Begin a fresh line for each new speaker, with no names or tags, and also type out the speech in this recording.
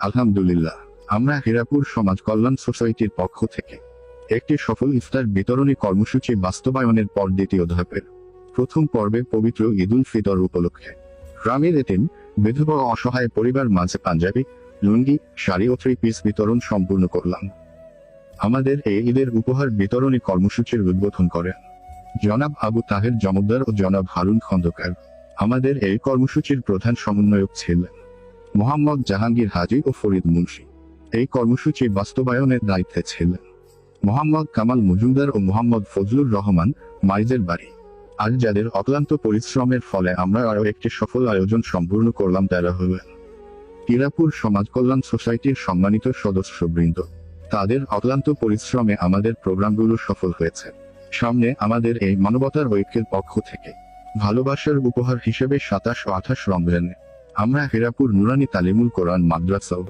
আলহামদুলিল্লাহ, আমরা হীরাপুর সমাজ কল্যাণ সোসাইটির পক্ষ থেকে একটি সফল ইফতার বিতরণী কর্মসূচি বাস্তবায়নের পর দ্বিতীয় ধাপের প্রথম পর্বে পবিত্র ঈদুল ফিতর উপলক্ষে গ্রামের এতিম, বিধবা অসহায় পরিবার মাঝে পাঞ্জাবি, লুঙ্গি, শাড়ি ও থ্রি পিস বিতরণ সম্পূর্ণ করলাম। আমাদের এই ঈদের উপহার বিতরণী কর্মসূচির উদ্বোধন করেন জনাব আবু তাহের জমদ্দার ও জনাব হারুন খন্দকার। আমাদের এই কর্মসূচির প্রধান সমন্বয়ক ছিলেন মোহাম্মদ জাহাঙ্গীর হাজি ও ফরিদ মুন্সি। এই কর্মসূচি বাস্তবায়নের দায়িত্বে ছিলেন মোহাম্মদ কামাল মজুমদার ও মোহাম্মদ ফজলুর রহমান, মাইজের বাড়ি। আর যাদের অক্লান্ত পরিশ্রমের ফলে আমরা আরও একটি সফল আয়োজন সম্পূর্ণ করলাম তারা হলেন কিরাপুর সমাজ কল্যাণ সোসাইটির সম্মানিত সদস্যবৃন্দ। তাদের অক্লান্ত পরিশ্রমে আমাদের প্রোগ্রামগুলো সফল হয়েছে। সামনে আমাদের এই মানবতার ঐক্যের পক্ষ থেকে ভালোবাসার উপহার হিসেবে সাতাশ ও আঠাশ রমজানে আমরা হেরাপুর নুরানি তালিমুল কোরআন মাদ্রাসা